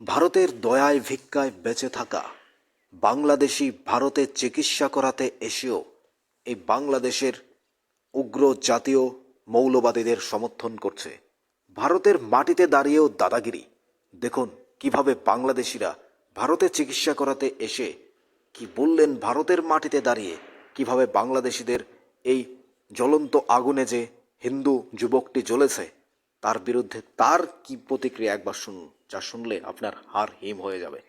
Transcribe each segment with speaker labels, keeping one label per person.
Speaker 1: ভারতের দয়ায় ভিক্ষায় বেঁচে থাকা, বাংলাদেশি ভারতে চিকিৎসা করাতে এসেও এই বাংলাদেশের উগ্র জাতীয় মৌলবাদীদের সমর্থন করছে। ভারতের মাটিতে দাঁড়িয়েও দাদাগিরি। দেখুন কীভাবে বাংলাদেশিরা ভারতে চিকিৎসা করাতে এসে কি বললেন ভারতের মাটিতে দাঁড়িয়ে, কীভাবে বাংলাদেশিদের এই জ্বলন্ত আগুনে যে হিন্দু যুবকটি জ্বলেছে, তার বিরুদ্ধে তার কি প্রতিক্রিয়া? একবার শুনুন। যা শুনলে আপনার হার হিম হয়ে যাবে।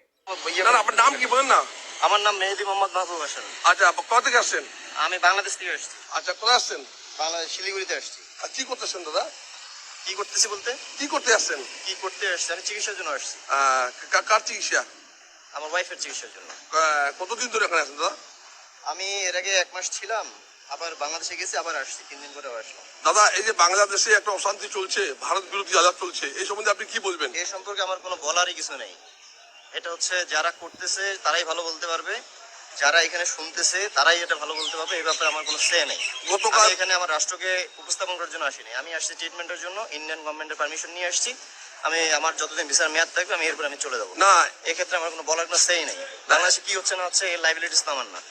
Speaker 2: না না, আপনার নাম কি বলেন না?
Speaker 3: আমার নাম মেহেদি মোহাম্মদ মাহবুব হাসান।
Speaker 2: আচ্ছা আপ- কোথা থেকে আসছেন?
Speaker 3: আমি বাংলাদেশ থেকে আসছি।
Speaker 2: আচ্ছা কোথায় আসছেন?
Speaker 3: বাংলাদেশ শিলিগুড়িতে আসছি।
Speaker 2: আর কি করতেছেন দাদা?
Speaker 3: কি করতেছি বলতে?
Speaker 2: কি করতে আসছেন?
Speaker 3: কি করতে আসছি? আমি চিকিৎসার জন্য আসছি।
Speaker 2: আহ, কা- কার চিকিৎসা?
Speaker 3: আমার ওয়াইফের চিকিৎসার জন্য।
Speaker 2: আহ, কতদিন ধরে এখানে আছেন দাদা?
Speaker 3: আমি এর আগে এক মাস ছিলাম। আবার বাংলাদেশে গেছি আবার আসছি তিন দিন পরে আসলাম।
Speaker 2: দাদা এই যে বাংলাদেশে একটা অশান্তি চলছে ভারত বিরোধী আজাদ চলছে এই সম্বন্ধে আপনি কি বলবেন?
Speaker 3: এ সম্পর্কে আমার কোনো বলারই কিছু নেই। এটা হচ্ছে যারা করতেছে তারাই ভালো বলতে পারবে। যারা এখানে শুনতেছে তারাই এটা ভালো বলতে পারবে এই ব্যাপারে আমার কোনো সে নেই।
Speaker 2: গতকাল-
Speaker 3: এখানে আমার রাষ্ট্রকে উপস্থাপন করার জন্য আসিনি। আমি আসছি ট্রিটমেন্টের জন্য ইন্ডিয়ান গভর্নমেন্টের পারমিশন নিয়ে আসছি। আমি আমার যতদিন ভিসার মেয়াদ থাকবে আমি এরপর আমি চলে যাব।
Speaker 2: না।
Speaker 3: এক্ষেত্রে আমার কোনো বলার কোনো সেই নেই। বাংলাদেশে কি হচ্ছে না হচ্ছে এর লাইবিলিটিস তো আমার না।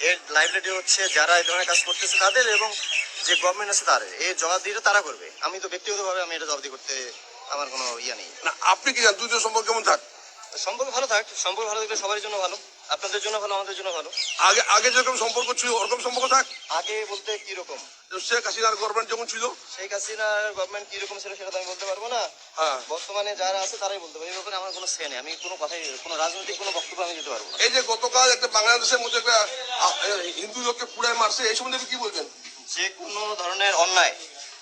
Speaker 3: এর লাইবিলিটি হচ্ছে যারা এই ধরনের কাজ করতেছে তাদের এবং যে গভর্নমেন্ট আছে তাদের। এই জবাব দিয়ে তারা করবে। আমি তো ব্যক্তিগতভাবে আমি এটা জবাবদি করতে আমার কোনো ইয়া নেই।
Speaker 2: না, আপনি কি জানেন? দুজন সম্পর্কে কেমন থাক?
Speaker 3: সম্পর্ক ভালো থাক সম্পর্ক ভালো থাকলে সবার জন্য ভালো আপনাদের জন্য ভালো আমাদের জন্য ভালো।
Speaker 2: আগে আগে যেরকম সম্পর্ক ছিল ওরকম সম্পর্ক থাক।
Speaker 3: আগে বলতে কি রকম
Speaker 2: শেখ হাসিনার গভর্নমেন্ট যখন ছিল।
Speaker 3: শেখ হাসিনার গভর্নমেন্ট কি রকম ছিল সেটা তো আমি বলতে পারব না।
Speaker 2: হ্যাঁ।
Speaker 3: বর্তমানে যারা আছে তারাই বলতে পারবে। এই ব্যাপারে আমার কোনো সে নেই। আমি কোনো কথাই কোনো রাজনৈতিক কোনো বক্তব্য আমি দিতে পারব না।
Speaker 2: এই যে গতকাল একটা বাংলাদেশের মধ্যে একটা হিন্দু লোককে পুড়ায় মারছে এই সম্বন্ধে কি বলবেন?
Speaker 3: যে কোনো ধরনের অন্যায়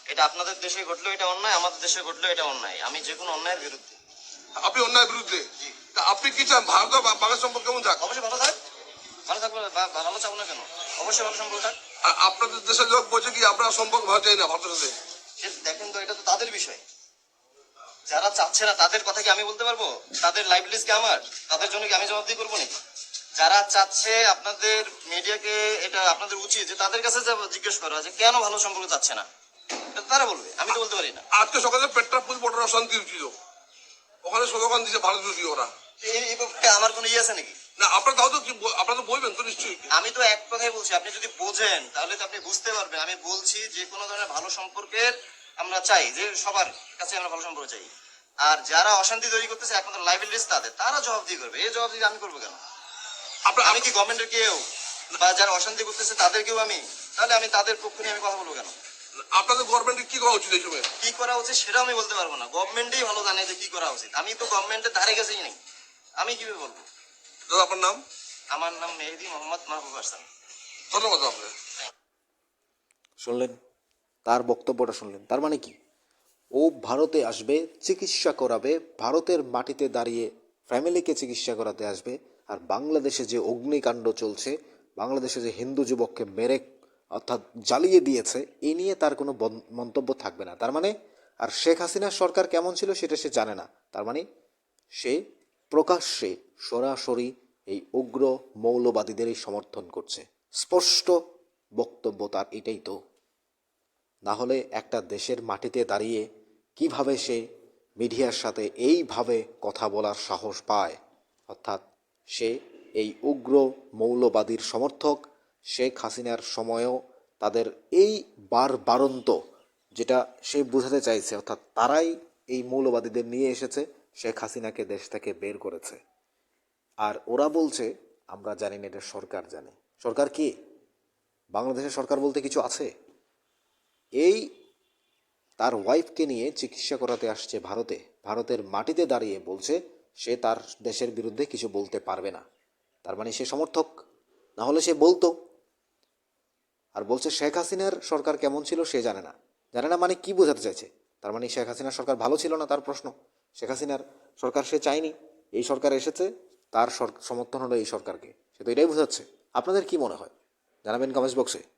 Speaker 3: এটা আপনাদের দেশে ঘটলেও এটা অন্যায় আমাদের দেশে ঘটলেও এটা অন্যায়। আমি যে কোনো অন্যায়ের বিরুদ্ধে।
Speaker 2: আপনি অন্যায়ের বিরুদ্ধে? তা আপনি কি চান ভারত আর বা- বাংলাদেশ সম্পর্ক কেমন থাক
Speaker 3: অবশ্যই ভালো থাক। ভালো থাকবে ভালো চাবো না কেন? অবশ্যই ভালো সম্পর্ক থাক।
Speaker 2: আর আপনাদের দেশের লোক বলছে কি আপনার সম্পর্ক ভালো চাই না ভারতের সাথে?
Speaker 3: দেখেন তো এটা তো তাদের বিষয়। যারা চাচ্ছে না তাদের কথা কি আমি বলতে পারব? তাদের লাইভলিস কি আমার? তাদের জন্য কি আমি জবাবদিহি করব নাকি? যারা চাচ্ছে আপনাদের মিডিয়াকে এটা আপনাদের উচিত যে তাদের কাছে যা জিজ্ঞেস করা যে কেন ভালো সম্পর্ক চাচ্ছে না? তারা বলবে আমি তো বলতে পারি না।
Speaker 2: আজকে সকালে পেট্রাপুল বর্ডার অশান্তি ছিল ওখানে স্লোগান দিচ্ছে ভারত বিরোধী ওরা।
Speaker 3: এই এই ব্যাপারে আমার কোনো ইয়ে আছে নাকি?
Speaker 2: না আপনার তাও তো আপনারা তো বলবেন তো নিশ্চয়ই।
Speaker 3: আমি তো এক কথাই বলছি আপনি যদি বোঝেন তাহলে তো আপনি বুঝতে পারবেন। আমি বলছি যে কোনো ধরনের ভালো সম্পর্কের আমরা চাই যে সবার কাছে আমরা ভালো সম্পর্ক চাই। আর যারা অশান্তি তৈরি করতেছে একমাত্র লাইবিলিটিস তাদের। তারা জবাবদিহি করবে। এই জবাবদিহি আমি করব কেন?
Speaker 2: আপনার
Speaker 3: আমি কি গভর্নমেন্টের কেউ? বা যারা অশান্তি করতেছে তাদেরকেও আমি? তাহলে আমি তাদের পক্ষ নিয়ে আমি কথা বলব কেন?
Speaker 2: আপনাদের গভর্নমেন্টের কি করা উচিত এই সময়
Speaker 3: কি করা উচিত সেটাও আমি বলতে পারব না। গভর্নমেন্টই ভালো জানে যে কি করা উচিত। আমি তো গভর্নমেন্টের ধারে গেছেই নেই। আমি কীভাবে বলব?
Speaker 2: দাদা আপনার নাম?
Speaker 3: আমার নাম মেহেদি মোহাম্মদ মাহবুব হাসান।
Speaker 2: ধন্যবাদ আপনার
Speaker 1: শুনলেন? তার বক্তব্যটা শুনলেন। তার মানে কি? ও ভারতে আসবে চিকিৎসা করাবে ভারতের মাটিতে দাঁড়িয়ে ফ্যামিলিকে চিকিৎসা করাতে আসবে আর বাংলাদেশে যে অগ্নিকাণ্ড চলছে বাংলাদেশে যে হিন্দু যুবককে মেরে অর্থাৎ জ্বালিয়ে দিয়েছে এই নিয়ে তার কোনো মন্তব্য থাকবে না। তার মানে আর শেখ হাসিনার সরকার কেমন ছিল সেটা সে জানে না। তার মানে সে প্রকাশ্যে সরাসরি এই উগ্র মৌলবাদীদেরই সমর্থন করছে। স্পষ্ট বক্তব্য তার এটাই তো। না হলে একটা দেশের মাটিতে দাঁড়িয়ে কীভাবে সে মিডিয়ার সাথে এইভাবে কথা বলার সাহস পায়? অর্থাৎ, সে এই উগ্র মৌলবাদীর সমর্থক শেখ হাসিনার সময়ও তাদের এই বার বারন্ত যেটা সে বোঝাতে চাইছে, অর্থাৎ তারাই এই মৌলবাদীদের নিয়ে এসেছে, শেখ হাসিনাকে দেশ থেকে বের করেছে। আর ওরা বলছে, আমরা জানি না এটা সরকার জানে। সরকার কি? বাংলাদেশের সরকার বলতে কিছু আছে? এই তার ওয়াইফকে নিয়ে চিকিৎসা করাতে আসছে ভারতে। ভারতের মাটিতে দাঁড়িয়ে বলছে, সে তার দেশের বিরুদ্ধে কিছু বলতে পারবে না। তার মানে সে সমর্থক। না হলে সে বলতো। আর বলছে শেখ হাসিনার সরকার কেমন ছিল সে জানে না। জানে না মানে কি বোঝাতে চাইছে? তার মানে শেখ হাসিনার সরকার ভালো ছিল না তার প্রশ্ন? শেখ হাসিনার সরকার সে চায়নি? এই সরকার এসেছে, তার সমর্থন হলো এই সরকারকে। সে তো এটাই বোঝাচ্ছে। আপনাদের কি মনে হয়? জানাবেন কমেন্টস বক্সে।